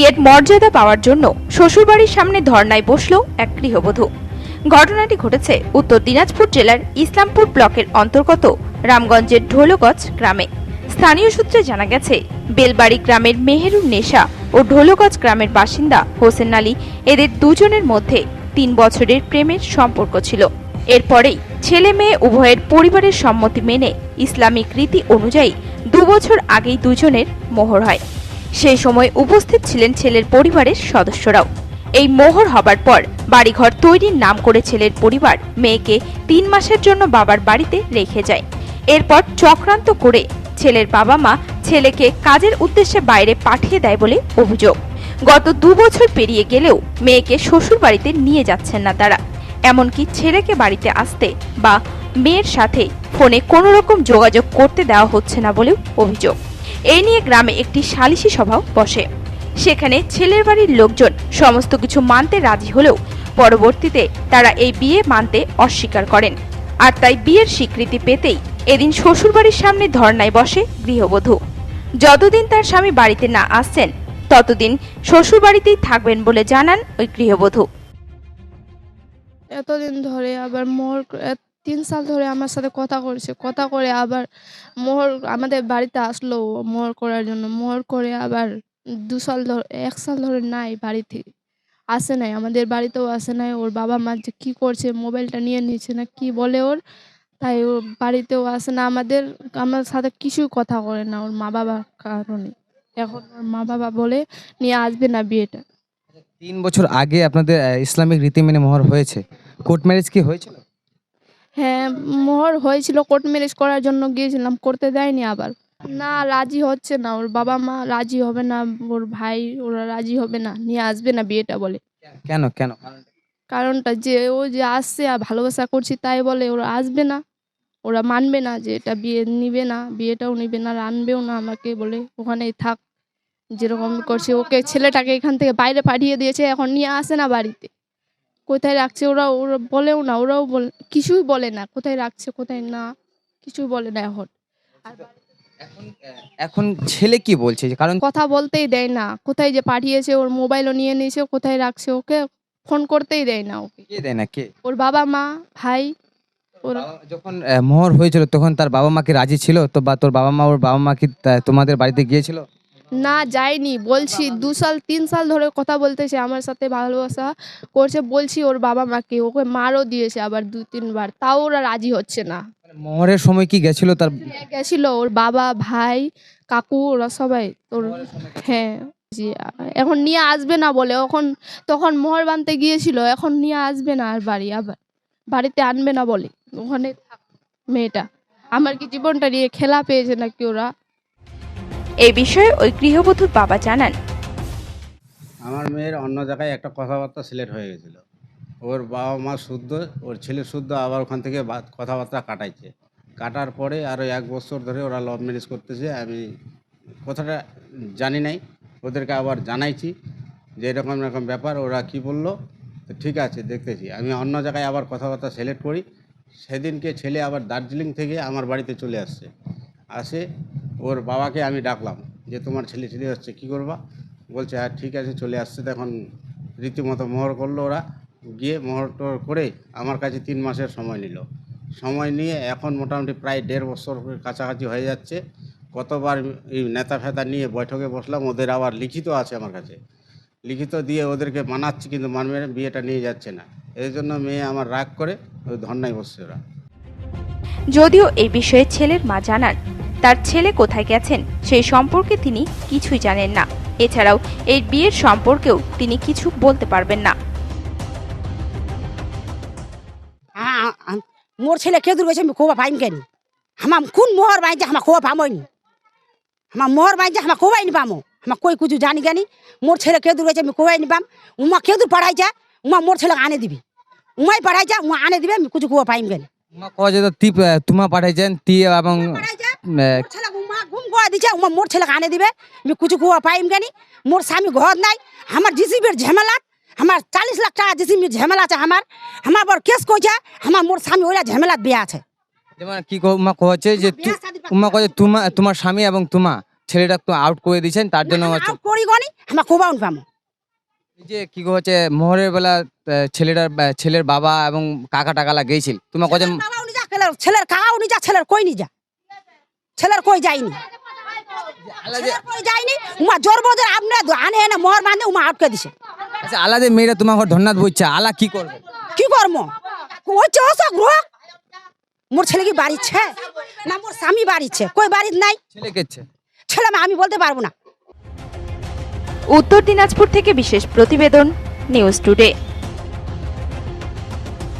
বিয়ের মর্যাদা পাওয়ার জন্য শ্বশুরবাড়ির সামনে ধর্নায় বসল এক গৃহবধূ। ঘটনাটি ঘটেছে উত্তর দিনাজপুর জেলার ইসলামপুর ব্লকের অন্তর্গত রামগঞ্জের ঢোলগজ গ্রামে। স্থানীয় সূত্রে জানা গেছে, বেলবাড়ি গ্রামের মেহেরুন নেশা ও ঢোলগজ গ্রামের বাসিন্দা হোসেন আলী এদের দুজনের মধ্যে তিন বছরের প্রেমের সম্পর্ক ছিল। এরপরেই ছেলে মেয়ে উভয়ের পরিবারের সম্মতি মেনে ইসলামিক রীতি অনুযায়ী দুবছর আগেই দুজনের মোহর হয়। সেই সময় উপস্থিত ছিলেন ছেলের পরিবারের সদস্যরাও। এই মোহর হবার পর বাড়িঘর তৈরির নাম করে ছেলের পরিবার মেয়েকে তিন মাসের জন্য বাবার বাড়িতে রেখে যায়। এরপর চক্রান্ত করে ছেলের বাবা মা ছেলেকে কাজের উদ্দেশ্যে বাইরে পাঠিয়ে দেয় বলে অভিযোগ। গত দু বছর পেরিয়ে গেলেও মেয়েকে শ্বশুর বাড়িতে নিয়ে যাচ্ছেন না তারা। এমনকি ছেলেকে বাড়িতে আসতে বা মেয়ের সাথে ফোনে কোনো রকম যোগাযোগ করতে দেওয়া হচ্ছে না বলেও অভিযোগ। এই নিয়ে গ্রামে একটি সালিশি সভাও বসে। সেখানে ছেলের বাড়ির লোকজন সমস্ত কিছু মানতে রাজি হলেও পরবর্তীতে তারা এই বিয়ে মানতে অস্বীকার করেন। আর তাই বিয়ের স্বীকৃতি পেতেই এদিন শ্বশুরবাড়ির সামনে ধর্নায় বসে গৃহবধূ। যতদিন তার স্বামী বাড়িতে না আসছেন, ততদিন শ্বশুরবাড়িতেই থাকবেন বলে জানান ওই গৃহবধূ। এতদিন ধরে আবার মোহর এ- তিন সাল ধরে আমার সাথে কথা করেছে কথা করে আবার মোহর আমাদের বাড়িতে আসলো ও মোহর করার জন্য। মোহর করে আবার দু সাল ধরে এক সাল ধরে নাই বাড়িতে। আসে নাই, আমাদের বাড়িতেও আসে নাই। ওর বাবা মা যে কী করছে, মোবাইলটা নিয়ে নিয়েছে না, কি বলে ওর? তাই ও বাড়িতেও আসে না। আমাদের, আমার সাথে কিছুই কথা করে না ওর মা বাবার কারণে। এখন ওর মা বাবা বলে, নিয়ে আসবে না বিয়েটা। তিন বছর আগে আপনাদের ইসলামিক রীতি মেনে মোহর হয়েছে। কোর্ট ম্যারেজ কি হয়েছিল? হ্যাঁ মোহর হয়েছিল কোর্ট ম্যারেজ করার জন্য গিয়েছিলাম করতে দেয়নি আবার। না রাজি হচ্ছে না ওর বাবা মা রাজি হবে না ওর ভাই ওরা রাজি হবে না নিয়ে আসবে না বিয়েটা বলে। কেন কেন? কারণটা? যে ও যে আসছে আর ভালোবাসা করছি তাই বলে ওরা আসবে না। ওরা মানবে না যে এটা বিয়ে নিবে না বিয়েটাও নিবে না আর আনবেও না আমাকে বলে ওখানেই থাক। যেরকম করছে ওকে ছেলেটাকে এখান থেকে বাইরে পাঠিয়ে দিয়েছে এখন নিয়ে আসে না বাড়িতে। কোথায় রাখছে? ওরা ওরা বলেও না ওরাও বলে কিছুই বলে না কোথায় রাখছে কোথায় না কিছুই বলে না এখন। আর এখন এখন ছেলে কি বলছে? যে কারণ কথা বলতেই দেয় না কোথায় যে পাঠিয়েছে ওর মোবাইলও নিয়ে নিয়েছে কোথায় রাখছে ওকে ফোন করতেই দেয় না ওকে। কে দেয় না? কে? ওর বাবা মা ভাই ওরা যখন মোহর হয়েছিল তখন তার বাবা মা কি রাজি ছিল? তো বা তোর বাবা মা ওর বাবা মা কি তোমাদের বাড়িতে গিয়েছিল? না যায়নি। বলছি দু সাল তিন সাল ধরে কথা বলতেছে আমার সাথে ভালোবাসা করছে। বলছি ওর বাবা মাকে ওকে মারও দিয়েছে আবার দু তিনবার। তাও ওরা রাজি হচ্ছে না। মানে মোহরের সময় কি গেছিল তার? হ্যাঁ, গেছিল। ওর বাবা ভাই কাকু ওরা সবাই তোর হ্যাঁ জি, এখন নিয়ে আসবে না বলে। এখন তখন মোহর বানতে গিয়েছিল এখন নিয়ে আসবে না আর বাড়ি। আবার বাড়িতে আনবে না বলে। ওখানে মেয়েটা। আমার কি জীবনটা নিয়ে খেলা পেয়েছে নাকি ওরা? এই বিষয়ে ওই গৃহবধূর বাবা জানান। আমার মেয়ের অন্য জায়গায় একটা কথাবার্তা সিলেক্ট হয়ে গেছিল। ওর বাবা মা শুদ্ধ, ওর ছেলে শুদ্ধ, আবার ওখান থেকে কথাবার্তা কাটাইছে। কাটার পরে আরও এক বছর ধরে ওরা লভ ম্যারেজ করতেছে। আমি কথাটা জানি নাই, ওদেরকে আবার জানাইছি যে এরকম এরকম ব্যাপার, ওরা কি বলল? তো ঠিক আছে, দেখতেছি। আমি অন্য জায়গায় আবার কথাবার্তা সিলেক্ট করি। সেদিনকে ছেলে আবার দার্জিলিং থেকে আমার বাড়িতে চলে আসছে। আসে ওর বাবাকে আমি ডাকলাম যে তোমার ছেলে ছেলে হচ্ছে, কী করবা? বলছে হ্যাঁ ঠিক আছে, চলে আসছে। তখন রীতিমতো মোহর করল ওরা। গিয়ে মোহর টোহর করে আমার কাছে তিন মাসের সময় নিল। সময় নিয়ে এখন মোটামুটি প্রায় দেড় বছর কাছাকাছি হয়ে যাচ্ছে। কতবার এই নেতা ফেতা নিয়ে বৈঠকে বসলাম, ওদের আবার লিখিত আছে আমার কাছে। লিখিত দিয়ে ওদেরকে মানাচ্ছি, কিন্তু মানবে বিয়েটা নিয়ে যাচ্ছে না। এই জন্য মেয়ে আমার রাগ করে ওই ধর্নায় বসছে ওরা। যদিও এই বিষয়ে ছেলের মা জানান তার ছেলে কোথায় গেছেন সেই সম্পর্কে তিনি কিছুই জানেন না। এছাড়াও এই বিয়ের সম্পর্কেও তিনি কিছু বলতে পারবেন না। মোর ছেলে কেদুর গেছে আমি খোবা পাইম কেন? হামাম কোন মোহর বাইছে হামা খোবা পামইনি? হামা মোহর বাইছে হামা খোবাই নি পামো? হামা কই কিছু জানি জানি মোর ছেলে কেদুর গেছে আমি খোবাই নি পাম। উমা কেদুর পড়াইছে উমা মোর ছেলে আনে দিবি। উমাই পড়াইছে উমা আনে দিবে আমি কিছু খোবা পাইম কেন? তোমা কওয়া যেত তি পাঠাইছেন তি এবং ছেলে উমা ঘুম গোয়া দিছে উমা মোর ছেলে আনে দিবে। আমি কিছু খোবা পাইম কেন? মোর স্বামী ঘর নাই আমার জিসিবির ঝামেলাত আমার চালিশ লাখ টাকা জিসিবির ঝামেলা আছে আমার। আমার বড় কেস কইছে আমার মোর স্বামী ওইলা ঝামেলাত বিয়া আছে। যেমন কি উমা কচ্ছে যে উমা কয়ে তোমা তোমার স্বামী এবং তোমা ছেলেটা তো আউট করে দিয়েছেন তার জন্য হচ্ছে করি গনি আমার খুব আউন পামো। যে কি হচ্ছে মোহরের বেলা ছেলেটার ছেলের বাবা এবং কাকা টাকালা গেছিল তোমার কজন ছেলের কাকাও নি যা ছেলের কই নি যা ছেলের কই যায়নি? ছেলের কই যায়নি? উমা জোর বোধের আপনি আনে এনে মোহর বাঁধে উমা আটকে দিছে। আচ্ছা আলাদা মেয়েরা তোমার ঘর ধন্যাদ বইছে আলা কি করবে? কি করম হচ্ছে অশোক রোগ মোর ছেলে কি বাড়িছে? না মোর স্বামী বাড়িছে। কই বাড়ির নাই? ছেলে কেছে ছেলে মা আমি বলতে পারব না। উত্তর দিনাজপুর থেকে বিশেষ প্রতিবেদন নিউজ টুডে।